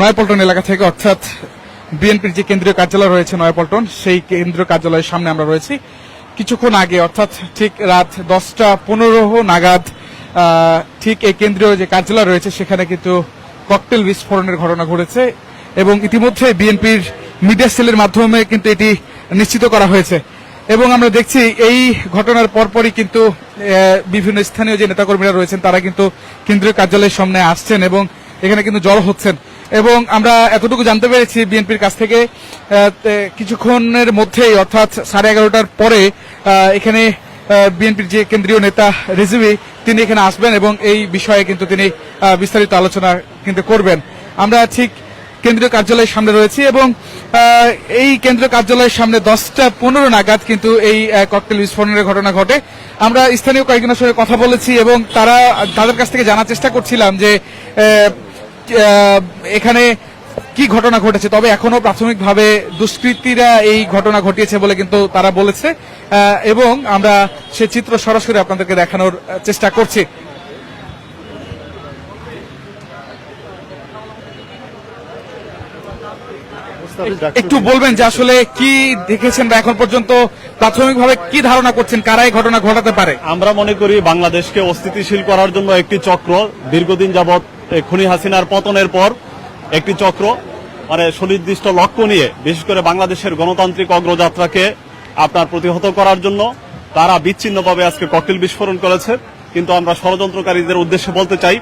নয়াপল্টন এলাকা থেকে অর্থাৎ বিএনপির যে কেন্দ্রীয় কার্যালয় রয়েছে নয়াপল্টন, সেই কেন্দ্রীয় কার্যালয়ের সামনে আমরা রয়েছি। কিছুক্ষণ আগে, অর্থাৎ ঠিক রাত দশটা পনেরো নাগাদ ঠিক এই কেন্দ্রীয় যে কার্যালয় রয়েছে, সেখানে কিন্তু ককটেল বিস্ফোরণের ঘটনা ঘটেছে এবং ইতিমধ্যে বিএনপির মিডিয়া সেলের মাধ্যমে কিন্তু এটি নিশ্চিত করা হয়েছে। এবং আমরা দেখছি এই ঘটনার পরপরই কিন্তু বিভিন্ন স্থানীয় যে নেতাকর্মীরা রয়েছেন, তারা কিন্তু কেন্দ্রীয় কার্যালয়ের সামনে আসছেন এবং এখানে কিন্তু জড়ো হচ্ছেন। এবং আমরা এতটুকু জানতে পেরেছি বিএনপির কাছ থেকে কিছুক্ষণের মধ্যেই, অর্থাৎ সাড়ে এগারোটার পরে এখানে বিএনপির যে কেন্দ্রীয় নেতা রিজভি, তিনি এখানে আসবেন এবং এই বিষয়ে কিন্তু তিনি বিস্তারিত আলোচনা কিন্তু করবেন। আমরা ঠিক কেন্দ্রীয় কার্যালয়ের সামনে রয়েছি এবং এই কেন্দ্রীয় কার্যালয়ের সামনে দশটা পনেরো নাগাদ কিন্তু এই ককটেল বিস্ফোরণের ঘটনা ঘটে। আমরা স্থানীয় কয়েকজনের সঙ্গে কথা বলেছি এবং তারা, তাদের কাছ থেকে জানার চেষ্টা করছিলাম যে এখানে কি ঘটনা ঘটেছে? তবে এখনও প্রাথমিকভাবে দুষ্কৃতীরা এই ঘটনা ঘটিয়েছে বলে কিন্তু তারা বলেছে। এবং আমরা সে চিত্র সরাসরি আপনাদেরকে দেখানোর চেষ্টা করছি। একটু বলবেন যে আসলে কি দেখেছেন বা এখন পর্যন্ত প্রাথমিকভাবে কি ধারণা করছেন? কারা এই ঘটনা ঘটাতে পারে? আমরা মনে করি বাংলাদেশকে অস্থিতিশীল করার জন্য একটি চক্র দীর্ঘদিন এই খুনি হাসিনার পতনের পর একটি চক্র মানে সুনির্দিষ্ট লক্ষ্য নিয়ে, বিশেষ করে বাংলাদেশের গণতান্ত্রিক অগ্রযাত্রাকে আপনার প্রতিহত করার জন্য তারা বিচ্ছিন্নভাবে আজকে ককটেল বিস্ফোরণ করেছে। কিন্তু আমরা ষড়যন্ত্রকারীদের উদ্দেশ্যে বলতে চাই,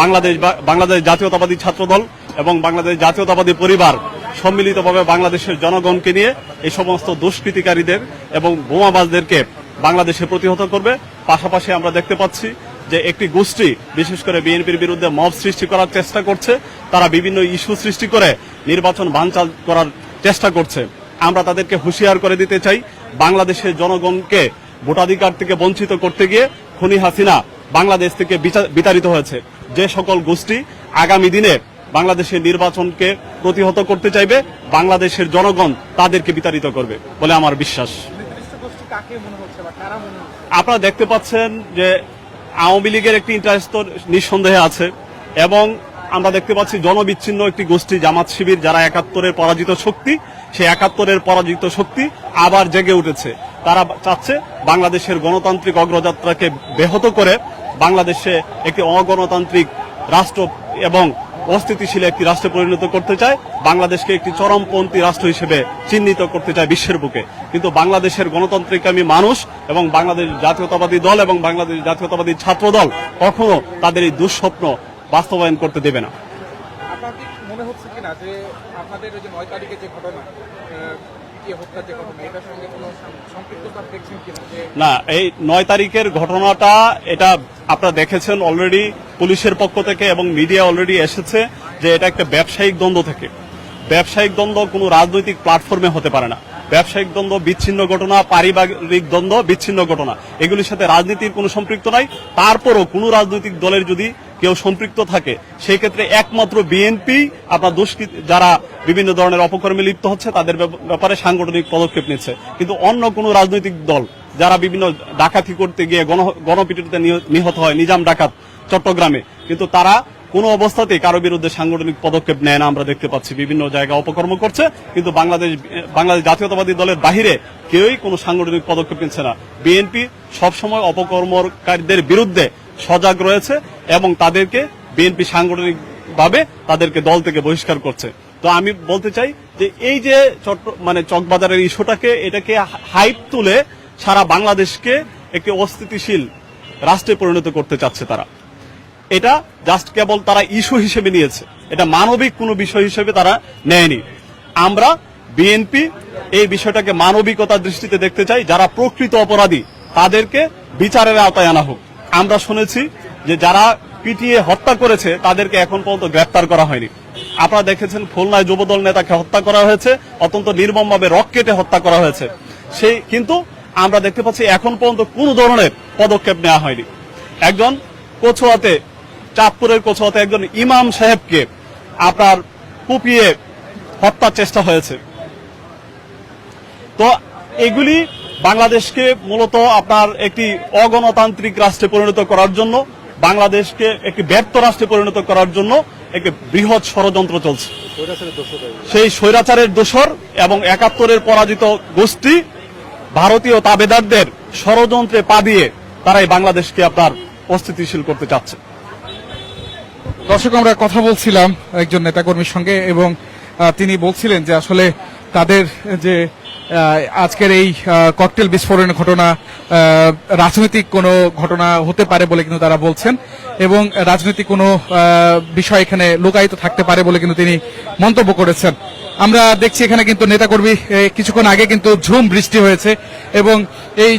বাংলাদেশ বাংলাদেশ জাতীয়তাবাদী ছাত্রদল এবং বাংলাদেশ জাতীয়তাবাদী পরিবার সম্মিলিতভাবে বাংলাদেশের জনগণকে নিয়ে এই সমস্ত দুষ্কৃতিকারীদের এবং বোমাবাজদেরকে বাংলাদেশে প্রতিহত করবে। পাশাপাশি আমরা দেখতে পাচ্ছি যে একটি গোষ্ঠী বিশেষ করে বিএনপির বিরুদ্ধে মব সৃষ্টি করার চেষ্টা করছে তারা বিভিন্ন ইস্যু সৃষ্টি করে নির্বাচন বানচাল করার চেষ্টা করছে। আমরা তাদেরকে হুঁশিয়ার করে দিতে চাই বাংলাদেশের জনগণকে ভোটাধিকার থেকে বঞ্চিত করতে গিয়ে খুনি হাসিনা বাংলাদেশ থেকে বিতাড়িত হয়েছে। যে সকল গোষ্ঠী আগামী দিনে বাংলাদেশের নির্বাচনকে প্রতিহত করতে চাইবে বাংলাদেশের জনগণ তাদেরকে বিতাড়িত করবে বলে আমার বিশ্বাস। আপনারা দেখতে পাচ্ছেন যে আওয়ামী লীগের একটি ইন্টারেস্ট তো নিঃসন্দেহে আছে এবং আমরা দেখতে পাচ্ছি জনবিচ্ছিন্ন একটি গোষ্ঠী, জামাত শিবির, যারা একাত্তরের পরাজিত শক্তি, সেই একাত্তরের পরাজিত শক্তি আবার জেগে উঠেছে। তারা চাচ্ছে বাংলাদেশের গণতান্ত্রিক অগ্রযাত্রাকে ব্যাহত করে বাংলাদেশে একটি অগণতান্ত্রিক রাষ্ট্র এবং অস্থিতিশীল একটি রাষ্ট্রে পরিণত করতে চায় বাংলাদেশকে একটি চরমপন্থী রাষ্ট্র হিসেবে চিহ্নিত করতে চায় বিশ্বের বুকে। কিন্তু বাংলাদেশের গণতান্ত্রিকামী মানুষ এবং বাংলাদেশ জাতীয়তাবাদী দল এবং বাংলাদেশ জাতীয়তাবাদী ছাত্র দল কখনো তাদের এই দুঃস্বপ্ন বাস্তবায়ন করতে দেবে না। মনে হচ্ছে কিনা যে আপনাদের ওই যে নয় তারিখে যে ঘটনা না? এই নয় তারিখের ঘটনাটা এটা আপনারা দেখেছেন অলরেডি পুলিশের পক্ষ থেকে এবং মিডিয়া অলরেডি এসেছে যে এটা একটা ব্যবসায়িক দ্বন্দ্ব থেকে। ব্যবসায়িক দ্বন্দ্ব কোনো রাজনৈতিক প্ল্যাটফর্মে হতে পারে না। ব্যবসায়িক দ্বন্দ্ব, বিচ্ছিন্ন ঘটনা, পারিবারিক দ্বন্দ্ব, বিচ্ছিন্ন ঘটনা। এগুলির সাথে রাজনীতির কোনো সম্পৃক্ত নাই। তারপরও কোনো রাজনৈতিক দলের যদি কেউ সম্পৃক্ত থাকে সেই ক্ষেত্রে একমাত্র বিএনপি, আপনার দুষ্কৃত যারা বিভিন্ন ধরনের অপকর্মে লিপ্ত হচ্ছে, তাদের ব্যাপারে সাংগঠনিক পদক্ষেপ নিচ্ছে। কিন্তু অন্য কোনো রাজনৈতিক দল, যারা বিভিন্ন ডাকাতি করতে গিয়ে গণ, গণপিটুনিতে নিহ- নিহত হয়, নিজাম ডাকাত চট্টগ্রামে। কিন্তু তারা কোনো অবস্থাতেই কারও বিরুদ্ধে সাংগঠনিক পদক্ষেপ নেয় না। আমরা দেখতে পাচ্ছি বিভিন্ন জায়গায় অপকর্ম করছে। কিন্তু বাংলাদেশ বাংলাদেশ জাতীয়তাবাদী দলের বাহিরে কেউই কোনো সাংগঠনিক পদক্ষেপ নিচ্ছে না। বিএনপি সবসময় অপকর্মকারীদের বিরুদ্ধে সজাগ রয়েছে এবং তাদেরকে বিএনপি সাংগঠনিকভাবে তাদেরকে দল থেকে বহিষ্কার করছে। তো আমি বলতে চাই যে এই যে চট্ট মানে চকবাজারের ইস্যুটাকে, এটাকে হাইপ তুলে সারা বাংলাদেশকে একটি অস্থিতিশীল রাষ্ট্রে পরিণত করতে চাচ্ছে তারা। এটা জাস্ট কেবল তারা ইস্যু হিসেবে নিয়েছে। এটা মানবিক কোনো বিষয় হিসেবে তারা নেয়নি। আমরা বিএনপি এই বিষয়টাকে মানবিকতার দৃষ্টিতে দেখতে চাই, যারা প্রকৃত অপরাধী, তাদেরকে বিচারের আওতায় আনা হোক। আমরা শুনেছি যে যারা পিটিয়ে হত্যা করেছে, তাদেরকে এখন পর্যন্ত গ্রেপ্তার করা হয়নি। আপনারা দেখেছেন খুলনায় যুবদল নেতাকে হত্যা করা হয়েছে, অত্যন্ত নির্মমভাবে রক কেটে হত্যা করা হয়েছে। সেই কিন্তু আমরা দেখতে পাচ্ছি এখন পর্যন্ত কোনো ধরনের পদক্ষেপ নেওয়া হয়নি। একজন কচুয়াতে চাঁদপুরের কচুয়াতে একজন ইমাম সাহেবকে আপনার কুপিয়ে হত্যার চেষ্টা হয়েছে। তো এগুলি বাংলাদেশকে মূলত আপনার একটি অগণতান্ত্রিক রাষ্ট্রে পরিণত করার জন্য বাংলাদেশকে একটি ব্যর্থ রাষ্ট্রে পরিণত করার জন্য একটি বৃহৎ ষড়যন্ত্র চলছে। সেই স্বৈরাচারের দোষর এবং একাত্তরের পরাজিত গোষ্ঠী ভারতীয় তাবেদারদের ষড়যন্ত্রে পা দিয়ে তারাই বাংলাদেশকে আপনার অস্থিতিশীল করতে চাচ্ছে। দর্শক, আমরা কথা বলছিলাম একজন নেতাকর্মীর সঙ্গে এবং তিনি বলছিলেন যে আসলে তাদের যে আজকের এই ককটেল বিস্ফোরণের ঘটনা রাজনৈতিক কোনো ঘটনা হতে পারে বলে কিন্তু তারা বলছেন এবং রাজনৈতিক কোনো বিষয় এখানে লুকায়িত থাকতে পারে বলে কিন্তু তিনি মন্তব্য করেছেন। আমরা দেখছি এখানে কিন্তু নেতাকর্মী কিছুক্ষণ আগে কিন্তু ঝুম বৃষ্টি হয়েছে এবং এই